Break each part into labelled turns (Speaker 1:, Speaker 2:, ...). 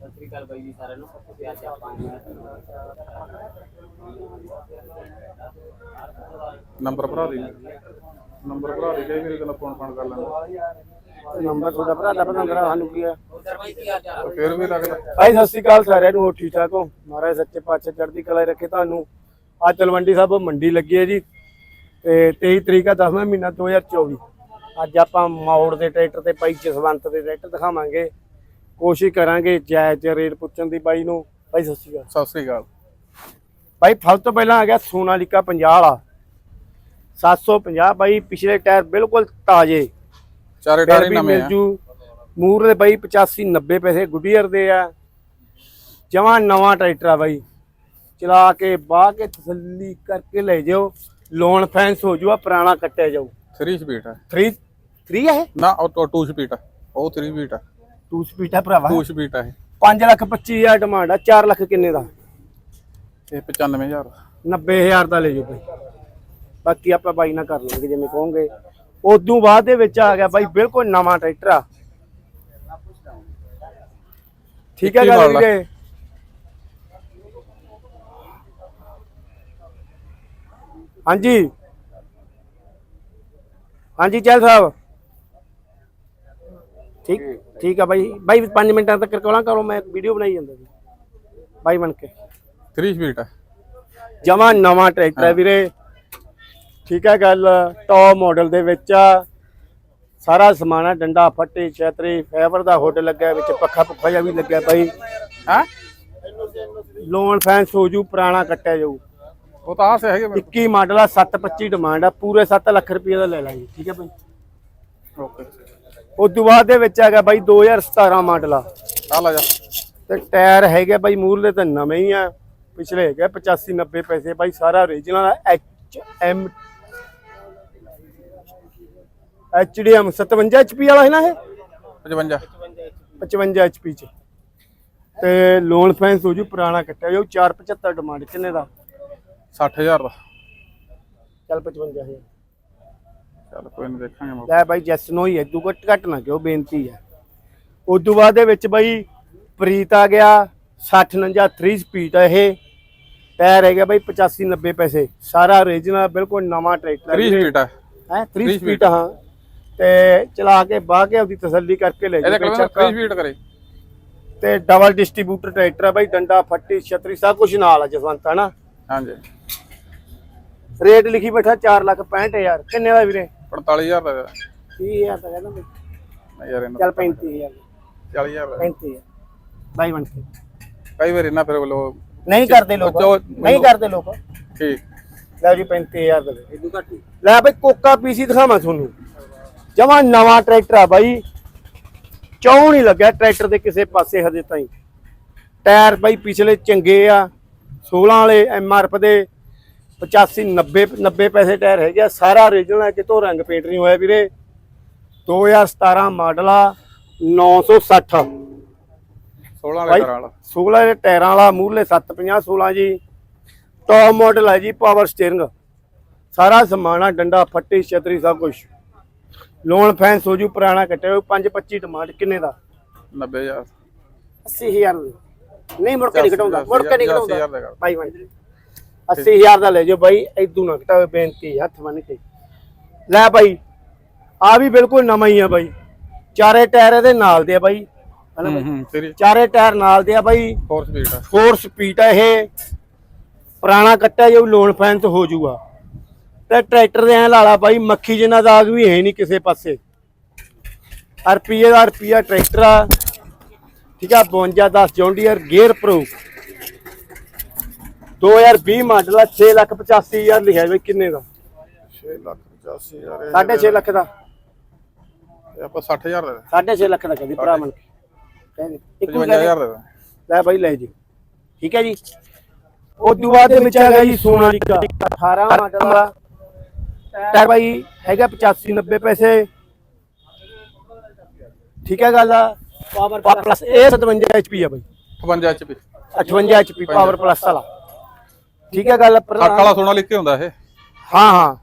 Speaker 1: ਸਤਿ ਸ੍ਰੀ ਅਕਾਲ ਬਾਈ ਜੀ ਸਾਰਿਆਂ ਨੂੰ। ਤੇ ਅੱਜ ਆਪਾਂ
Speaker 2: ਨੰਬਰ ਭਰਾ ਦੇ। ਨੰਬਰ ਭਰਾ ਦੇ ਕਈ ਮੇਰੇ ਕੋਲ ਫੋਨ ਫਾਨ ਕਰ ਲੈਂਦਾ।
Speaker 3: ਨੰਬਰ ਤੁਹਾਡਾ ਭਰਾ ਦਾ ਪਤਾ ਕਰਾ ਸਾਨੂੰ ਕੀ ਆ?
Speaker 2: ਫਿਰ ਵੀ ਲੱਗਦਾ।
Speaker 3: ਭਾਈ ਸਤਿ ਸ਼੍ਰੀ ਅਕਾਲ ਸਾਰਿਆਂ ਨੂੰ ਹੋਰ ਠੀਕ ਠਾਕ ਹੋ? ਮਹਾਰਾਜ ਸੱਚੇ ਪਾਤਸ਼ਾਹ ਚੜ੍ਹਦੀ ਕਲਾ ਰੱਖੇ ਤੁਹਾਨੂੰ। ਅੱਜ ਤਲਵੰਡੀ ਸਾਹਿਬ ਮੰਡੀ ਲੱਗੀ ਹੈ ਜੀ ਤੇ 23 ਤਰੀਕ ਆ 10ਵਾਂ ਮਹੀਨਾ 2024 ਅੱਜ ਆਪਾਂ ਮੌੜ ਦੇ ਟਰੈਕਟਰ ਤੇ ਭਾਈ ਜਸਵੰਤ ਦੇ ਟਰੈਕਟਰ ਦਿਖਾਵਾਂਗੇ। ਕੋਸ਼ਿਸ਼ ਕਰਾਂਗੇ ਜਾਇਜ਼ ਰੇਟ ਪੁੱਛਣ ਦੀ ਬਾਈ ਨੂੰ। ਭਾਈ ਸਤਿ ਸ਼੍ਰੀ ਅਕਾਲ।
Speaker 2: ਸਤਿ ਸ੍ਰੀ ਅਕਾਲ।
Speaker 3: ਭਾਈ ਸਭ ਤੋਂ ਪਹਿਲਾਂ ਆ ਗਿਆ ਸੋਨਾਲੀਕਾ 50 ਵਾਲਾ। 750 ਬਾਈ ਪਿਛਲੇ ਟਾਇਰ ਬਿਲਕੁਲ ਤਾਜ਼ੇ।
Speaker 2: ਚਾਰੇ
Speaker 3: ਟਾਇਰ
Speaker 2: ਨਵੇਂ ਆ।
Speaker 3: ਜੂ ਮੂਰ ਦੇ ਬਾਈ 85 90 ਪੈਸੇ ਗੁੱਡੀਅਰ ਦੇ ਆ। ਜਮਾ ਨਵਾਂ ਟਰੈਕਟਰ ਆ ਬਾਈ। ਚਲਾ ਕੇ ਬਾਹ ਕੇ ਤਸੱਲੀ ਕਰਕੇ ਲੈ ਜਾਓ। ਲੋਨ ਫੈਂਸ ਹੋ ਜੂਆ ਪੁਰਾਣਾ ਕੱਟਿਆ ਜਾਊ।
Speaker 2: 3 ਸਪੀਡ ਹੈ
Speaker 3: 3 3 ਹੈ
Speaker 2: ਨਾ ਉਹ 2 ਸਪੀਡ ਹੈ ਉਹ 3 ਸਪੀਡ ਹੈ
Speaker 3: 2 ਸਪੀਡ ਹੈ ਭਰਾਵਾ।
Speaker 2: 2 ਸਪੀਡ ਹੈ
Speaker 3: 5 ਲੱਖ 25 ਹਜ਼ਾਰ ਡਿਮਾਂਡ ਆ 4 ਲੱਖ ਕਿੰਨੇ ਦਾ?
Speaker 2: ਇਹ 95000
Speaker 3: 90000 ਦਾ ਲੈ ਜਾਓ ਬਾਈ। ਬਾਕੀ ਆਪਾਂ ਬਾਈ ਨਾਲ ਕਰ ਲਾਂਗੇ ਜਿਵੇਂ ਕਹੋਗੇ। ਉਦੋਂ ਬਾਅਦ ਦੇ ਵਿੱਚ ਆ ਗਿਆ ਬਾਈ ਬਿਲਕੁਲ ਨਵਾਂ ਟਰੈਕਟਰ ਆ। ਠੀਕ ਹੈ ਗੱਲ। ਵੀਰੇ? ਹਾਂਜੀ। ਹਾਂਜੀ ਚੱਲ ਸਾਹਿਬ। ਠੀਕ। ਠੀਕ ਆ ਬਾਈ। ਬਾਈ 5 ਮਿੰਟਾਂ ਤੱਕ ਕੋਲਾਂ ਕਰੋ ਮੈਂ ਵੀਡੀਓ ਬਣਾਈ ਜਾਂਦਾ ਜੀ। ਬਾਈ ਬਣ ਕੇ।
Speaker 2: 3 ਸਪੀਡ ਹੈ
Speaker 3: ਜਮਾ ਨਵਾਂ ਟਰੈਕਟਰ ਹੈ ਵੀਰੇ। ਠੀਕ ਹੈ ਗੱਲ ਟੌਪ ਮਾਡਲ ਦੇ ਵਿੱਚ ਆ। ਸਾਰਾ ਸਮਾਨ ਆ ਡੰਡਾ ਫੱਟੀ ਛਤਰੀ ਫਾਈਬਰ ਦਾ ਹੁੱਡ ਲੱਗਿਆ ਵਿੱਚ ਪੱਖਾ ਪੁੱਖਾ ਜਿਹਾ ਵੀ ਲੱਗਿਆ ਬਾਈ।
Speaker 2: ਹਾਂ?
Speaker 3: ਲੋਨ ਫੈਂਸ ਹੋ ਜੂ ਪੁਰਾਣਾ ਕੱਟਿਆ ਜਾਊ।
Speaker 2: ਉਹ ਤਾਂ ਆਸ ਹੈਗੇ ਮੇਰੇ
Speaker 3: 21 ਮਾਡਲ ਆ 725 ਡਿਮਾਂਡ ਆ ਪੂਰੇ 7 ਲੱਖ ਰੁਪਏ ਦਾ ਲੈ ਲਾਂਗੇ ਠੀਕ ਹੈ ਬਾਈ।
Speaker 2: ਓਕੇ
Speaker 3: ਉਸ ਤੋਂ ਬਾਅਦ ਦੇ ਵਿੱਚ ਹੈਗਾ ਬਾਈ 2017 ਮਾਡਲ ਆ।
Speaker 2: ਆ ਲੈ ਜਾ।
Speaker 3: ਤੇ ਟਾਇਰ ਹੈਗੇ ਬਾਈ ਮੂਰਲੇ ਤਾਂ ਨਵੇਂ ਹੀ ਆ। ਪਿਛਲੇ ਹੈਗੇ 85 90 ਪੈਸੇ ਬਾਈ ਸਾਰਾ original H M H D M 57 HP ਵਾਲਾ ਹੈ ਨਾ ਇਹ?
Speaker 2: 55
Speaker 3: 55 ਐਚਪੀ ਚ। ਤੇ ਲੋਨ ਫੈਂਸ ਹੋ ਜੂ ਪੁਰਾਣਾ ਕੱਟਿਆ ਜਾਊ 475 ਡਿਮਾਂਡ ਕਿੰਨੇ ਦਾ?
Speaker 2: 60000 ਦਾ।
Speaker 3: ਚੱਲ 55000
Speaker 2: ਚੱਲ ਕੋਈ ਨਹੀਂ ਦੇਖਾਂਗੇ ਮੌਕਾ।
Speaker 3: ਲੈ ਬਾਈ ਜੈਸ ਨੋ ਹੀ ਹੈ ਤੂੰ ਘੱਟ ਘੱਟ ਨਾ ਕਿਉਂ ਬੇਨਤੀ ਹੈ। ਉਸ ਤੋਂ ਬਾਅਦ ਦੇ ਵਿੱਚ ਬਾਈ ਪ੍ਰੀਤ ਆ ਗਿਆ 60 49 3 ਸਪੀਡ ਹੈ ਇਹ। ਟਾਇਰ ਹੈਗਾ ਬਾਈ 85 90 ਪੈਸੇ। ਸਾਰਾ ਓਰੀਜਨਲ ਬਿਲਕੁਲ ਨਵਾਂ ਟਰੈਕਟਰ
Speaker 2: 3 ਸਪੀਡ ਹੈ
Speaker 3: ਹੈ 3
Speaker 2: three
Speaker 3: ਸਪੀਡ ਹਾਂ। ਤੇ ਚਲਾ ਕੇ ਬਾਹ ਕੇ ਆਪਦੀ ਤਸੱਲੀ ਕਰਕੇ ਲੈ
Speaker 2: ਇਹਦੇ
Speaker 3: ਜਾਓ
Speaker 2: ਕੋਲ 3 ਸਪੀਡ ਕਰੇ।
Speaker 3: ਤੇ ਡਬਲ ਡਿਸਟ੍ਰੀਬਿਊਟਰ ਟਰੈਕਟਰ ਹੈ ਬਾਈ ਡੰਡਾ ਫੱਟੀ ਛਤਰੀ ਸਭ ਕੁਝ ਨਾਲ ਆ ਜਸਵੰਤ ਹੈ ਨਾ
Speaker 2: ਹਾਂਜੀ।
Speaker 3: ਰੇਟ ਲਿਖੀ ਬੈਠਾ 4 ਲੱਖ 65000 ਕਿੰਨੇ ਦਾ ਵੀਰੇ?
Speaker 2: 45000 ਦਾ
Speaker 3: 30000 ਤਾਂ ਕਹਿੰਦਾ ਬਈ।
Speaker 2: ਨਹੀਂ ਯਾਰ ਇਹਨਾਂ
Speaker 3: ਚੱਲ 35000
Speaker 2: 40000 ਦਾ
Speaker 3: 35000 ਬਾਈ ਬਣ ਕੇ।
Speaker 2: ਕਈ ਵਾਰ ਇਹਨਾਂ ਫਿਰ ਵੱਲੋਂ
Speaker 3: ਨਹੀਂ ਕਰਦੇ ਲੋਕ।
Speaker 2: ਜੋ
Speaker 3: ਨਹੀਂ ਕਰਦੇ ਲੋਕ।
Speaker 2: ਠੀਕ।
Speaker 3: ਲੈ ਜੀ 35000 ਦਾ ਲੈ।
Speaker 1: ਇਦੋਂ ਘੱਟ ਨਹੀਂ
Speaker 3: ਲੈ ਬਈ ਕੋਕਾ ਪੀਸੀ ਦਿਖਾਵਾਂ ਤੁਹਾਨੂੰ। ਜਮਾ ਨਵਾਂ ਟਰੈਕਟਰ ਆ ਬਾਈ। ਚੌਂ ਨਹੀਂ ਲੱਗਿਆ ਟਰੈਕਟਰ ਦੇ ਕਿਸੇ ਪਾਸੇ ਹਜੇ ਤਾਈਂ। ਟਾਇਰ ਬਾਈ ਪਿਛਲੇ ਚੰਗੇ ਆ। 16 ਵਾਲੇ ਐਮਆਰਐਫ ਦੇ। 85 90 90 ਪੈਸੇ ਟਾਇਰ ਹੈਗੇ ਆ। ਸਾਰਾ ਓਰੀਜਨਲ ਹੈ ਕਿਤੋਂ ਰੰਗ ਪੇਂਟ ਨਹੀਂ ਹੋਇਆ ਵੀਰੇ। 2017 ਮਾਡਲ ਆ 960
Speaker 2: 16 ਵਾਲੇ
Speaker 3: ਬਾਈ
Speaker 2: ਘਰਾਂ ਵਾਲਾ।
Speaker 3: 16 ਦੇ ਟਾਇਰਾਂ ਵਾਲਾ ਮੂਹਰਲੇ 750 16 ਜੀ। ਟੌਪ ਮਾਡਲ ਹੈ ਜੀ ਪਾਵਰ ਸਟੀਅਰਿੰਗ ਸਾਰਾ ਸਮਾਨ ਆ ਡੰਡਾ ਫੱਟੀ ਛਤਰੀ ਸਭ ਕੁਝ ਲੋਨ ਫੈਂਸ ਹੋ ਜੂ ਪੁਰਾਣਾ ਕੱਟਿਆ ਹੋਇਆ 525 ਡਿਮਾਂਡ ਕਿੰਨੇ ਦਾ?
Speaker 2: 90000
Speaker 3: 80000 ਦਾ। ਨਹੀਂ ਮੁੜ ਕੇ ਨਹੀਂ ਘਟਾਉਂਦਾ ਮੁੜ ਕੇ ਨਹੀਂ
Speaker 2: 80000 ਦਾ
Speaker 3: ਘਟਾਉਂਦਾ। ਬਾਈ ਬਾਈ 80000 ਦਾ ਲੈ ਜਾਓ ਬਾਈ ਇਦੋਂ ਨਾ ਘਟਾਵੇ ਬੇਨਤੀ ਹੱਥ ਬੰਨ ਕੇ। ਲੈ ਬਾਈ ਆ ਵੀ ਬਿਲਕੁਲ ਨਵਾਂ ਹੀ ਆ ਬਾਈ। ਚਾਰੇ ਟਾਇਰ ਇਹਦੇ ਨਾਲ ਦੇ ਆ ਬਾਈ। ਹਨਾ
Speaker 2: ਹੂੰ
Speaker 3: ਬਾਈ?
Speaker 2: ਹੂੰ ਤੇਰੀ
Speaker 3: ਚਾਰੇ ਟਾਇਰ ਨਾਲ ਦੇ ਆ ਬਾਈ।
Speaker 2: 4 ਸਪੀਡ ਹੈ
Speaker 3: 4 ਸਪੀਡ ਹੈ ਇਹ। ਪੁਰਾਣਾ ਕੱਟਿਆ ਜੋ ਲੋਨ ਫੈਂਸ ਹੋ ਜਾਊਗਾ। ਤੇ ਟਰੈਕਟਰ ਦੇ ਐ ਲਾਲਾ ਬਾਈ ਮੱਖੀ ਜਿੰਨਾ ਦਾਗ ਵੀ ਹੈ ਨਹੀਂ ਕਿਸੇ ਪਾਸੇ। ਰੁਪਈਏ ਦਾ ਰੁਪਈਆ ਟਰੈਕਟਰ ਆ। ਠੀਕ ਆ 52 10 ਜੌਂਡੀਅਰ ਗੇਅਰ ਪ੍ਰੋ 2020 ਮਾਡਲ ਆ 6 ਲੱਖ 85 ਹਜ਼ਾਰ ਲਿਖਿਆ ਬਈ ਕਿੰਨੇ ਦਾ?
Speaker 2: 6 ਲੱਖ 85000
Speaker 3: 6.5 ਲੱਖ ਦਾ।
Speaker 2: ਇਹ ਆਪਾਂ 60000 ਦਾ
Speaker 3: 6.5 ਲੱਖ ਦਾ ਕਹਿੰਦੀ ਭਰਾ ਮਨ ਕੇ। ਕਹਿੰਦੇ ਇੱਕੋ ਹੀ
Speaker 2: 55000 ਦਾ
Speaker 3: ਲੈ ਬਾਈ ਲੈ ਜੀ। ਠੀਕ ਹੈ ਜੀ। ਉਸ ਤੋਂ ਬਾਅਦ ਦੇ ਵਿੱਚ ਹੈਗਾ ਜੀ ਸੋਨਾਲੀਕਾ 18 ਮਾਡਲ ਵਾਲਾ। ਟਾਇਰ ਬਾਈ ਹੈਗਾ 85 90 ਪੈਸੇ। ਠੀਕ ਹੈ ਗੱਲ ਆ। ਪਾਵਰ ਪਲੱਸ ਇਹ 57 ਐਚਪੀ ਆ ਬਾਈ।
Speaker 2: 55 HP
Speaker 3: 58 ਐਚਪੀ ਪਾਵਰ ਪਲੱਸ ਵਾਲਾ। ਠੀਕ ਹੈ ਗੱਲ
Speaker 2: 60 ਵਾਲਾ ਸੋਨਾ ਲਿਖ ਕੇ ਹੁੰਦਾ ਇਹ।
Speaker 3: ਹਾਂ ਹਾਂ।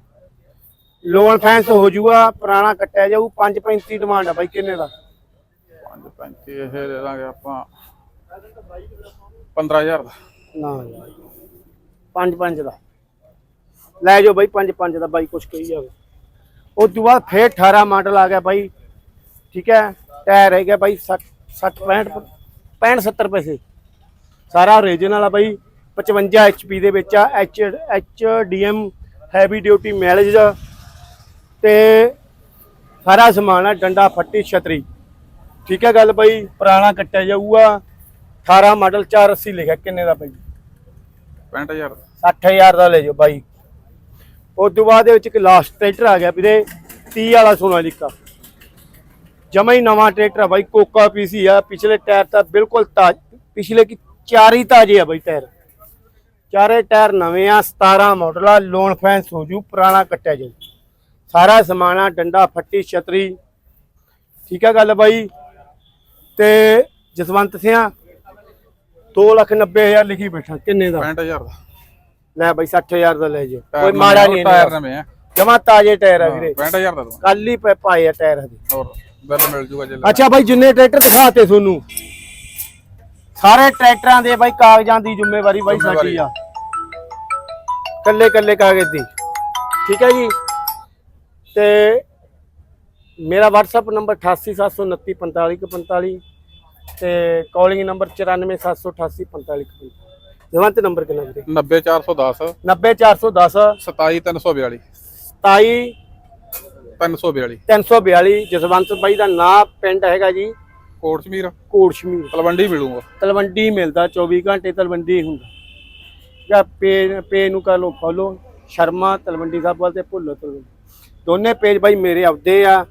Speaker 3: ਲੋਨ ਫੈਂਸ ਹੋ ਜੂਗਾ ਪੁਰਾਣਾ ਕੱਟਿਆ ਜਾਊ 535 ਡਿਮਾਂਡ ਆ ਬਾਈ ਕਿੰਨੇ ਦਾ?
Speaker 2: 535 ਇਹ ਦੇ ਦਾਂਗੇ ਆਪਾਂ 15000 ਦਾ।
Speaker 3: ਨਾ ਯਾਰ ਪੰਜ ਪੰਜ ਦਾ। ਲੈ ਜਾਓ ਬਾਈ ਪੰਜ ਪੰਜ ਦਾ ਬਾਈ ਕੁਛ ਕਹੀ ਜਾਵੇ। ਉਸ ਤੋਂ ਬਾਅਦ ਫੇਰ 18 ਮਾਡਲ ਆ ਗਿਆ ਬਾਈ। ਠੀਕ ਹੈ ਟਾਇਰ ਗਿਆ ਬਾਈ 60 60 65 65 70 ਪੈਸੇ। ਸਾਰਾ ਓਰੀਜਨਲ ਆ ਬਾਈ। 55 HP ਦੇ ਵਿੱਚ ਆ H HDM heavy duty mileage ਤੇ ਸਾਰਾ ਸਮਾਨ ਆ ਡੰਡਾ ਫੱਟੀ ਛਤਰੀ। ਠੀਕ ਹੈ ਗੱਲ ਬਾਈ? ਪੁਰਾਣਾ ਕੱਟਿਆ ਜਾਊਗਾ। 18 ਮਾਡਲ 480 ਲਿਖਿਆ ਕਿੰਨੇ ਦਾ ਬਾਈ?
Speaker 2: 65000 ਦਾ।
Speaker 3: 60000 ਦਾ ਲੈ ਜਾਓ ਬਾਈ। ਉਸ ਤੋਂ ਬਾਅਦ ਦੇ ਵਿੱਚ ਇੱਕ ਲਾਸਟ ਟਰੈਕਟਰ ਆ ਗਿਆ ਵੀਰੇ 30 ਵਾਲਾ ਸੋਨਾਲੀਕਾ ਜਮਾ ਹੀ ਨਵਾਂ ਟਰੈਕਟਰ ਆ ਬਾਈ ਕੋਕਾ ਪੀਸੀ ਆ ਪਿਛਲੇ ਟਾਇਰ ਤਾਂ ਬਿਲਕੁਲ ਤਾਜ ਪਿਛਲੇ ਕੀ ਚਾਰ ਹੀ ਤਾਜ਼ੇ ਆ ਬਾਈ ਟਾਇਰ ਚਾਰੇ ਟਾਇਰ ਨਵੇਂ ਆ 17 ਮਾਡਲ ਆ ਲੋਨ ਫੈਂਸ ਹੋ ਜੂ ਪੁਰਾਣਾ ਕੱਟਿਆ ਜਾਊ। ਸਾਰਾ ਸਮਾਨ ਆ ਡੰਡਾ ਫੱਟੀ ਛਤਰੀ। ਠੀਕ ਆ ਗੱਲ ਬਾਈ? ਤੇ ਜਸਵੰਤ ਸਿਆ 290000 ਲਿਖੀ ਬੈਠਾ ਕਿੰਨੇ ਦਾ?
Speaker 2: 65000 ਦਾ।
Speaker 3: ਲੈ ਬਾਈ 60000 ਦਾ ਲੈ ਜੇ
Speaker 2: ਟਾਇਰ
Speaker 3: ਕੋਈ ਮਾੜਾ ਨਹੀਂ
Speaker 2: ਟਾਇਰ ਨਵੇਂ ਆ।
Speaker 3: ਜਮਾ ਤਾਜ਼ੇ ਟਾਇਰ ਆ ਵੀਰੇ।
Speaker 2: 65000 ਦਾ
Speaker 3: ਕੱਲ ਹੀ ਪਏ ਪਾਏ ਆ ਟਾਇਰ ਹਜੇ।
Speaker 2: ਹੋਰ ਬਿੱਲ ਮਿਲ ਜੂਗਾ ਜੇ
Speaker 3: ਅੱਛਾ ਬਾਈ ਜਿੰਨੇ ਟਰੈਕਟਰ ਦਿਖਾਤੇ ਤੁਹਾਨੂੰ? ਸਾਰੇ ਟਰੈਕਟਰਾਂ ਦੇ ਬਾਈ ਕਾਗਜ਼ਾਂ ਦੀ ਜ਼ਿੰਮੇਵਾਰੀ ਬਾਈ ਸਾਡੀ ਆ। ਕੱਲੇ ਕੱਲੇ ਕਾਗਜ਼ ਦੀ। ਠੀਕ ਹੈ ਜੀ? ਤੇ ਮੇਰਾ WhatsApp ਨੰਬਰ 8879454545 ਤੇ ਕਾਲਿੰਗ ਨੰਬਰ 9478844545 ਜਵੰਤ ਨੰਬਰ ਕਿੰਨਾ ਵੀਰੇ?
Speaker 2: 90410
Speaker 3: 90410
Speaker 2: 27342
Speaker 3: 27
Speaker 2: 342
Speaker 3: 342 ਜਸਵੰਤ ਬਾਈ ਦਾ ਨਾਂ ਪਿੰਡ ਹੈਗਾ ਜੀ।
Speaker 2: ਕੋਟ ਸ਼ਮੀਰ
Speaker 3: ਕੋਟਸ਼ਮੀਰ
Speaker 2: ਤਲਵੰਡੀ ਮਿਲੂਗਾ।
Speaker 3: ਤਲਵੰਡੀ ਮਿਲਦਾ 24 ਘੰਟੇ ਤਲਵੰਡੀ ਹੁੰਦਾ। ਜਾਂ ਪੇ ਪੇ ਨੂੰ ਕਰ ਲੋ ਫੋਲੋ ਸ਼ਰਮਾ ਤਲਵੰਡੀ ਸਾਹਿਬ ਵਾਲ ਤੇ ਭੁੱਲੋ ਤਲਵੰਡੀ। ਦੋਨੇ ਪੇਜ ਬਾਈ ਮੇਰੇ ਆਉਦੇ ਆ।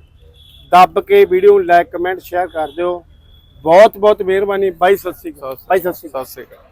Speaker 3: ਦੱਬ ਕੇ ਵੀਡੀਓ ਨੂੰ ਲਾਈਕ ਕਮੈਂਟ ਸ਼ੇਅਰ ਕਰ ਦਿਓ। ਬਹੁਤ ਬਹੁਤ ਮਿਹਰਬਾਨੀ। ਬਾਈ ਸਤਿ ਸ਼੍ਰੀ ਅਕਾਲ। ਬਾਈ
Speaker 2: ਸਤਿ ਸ੍ਰੀ ਅਕਾਲ।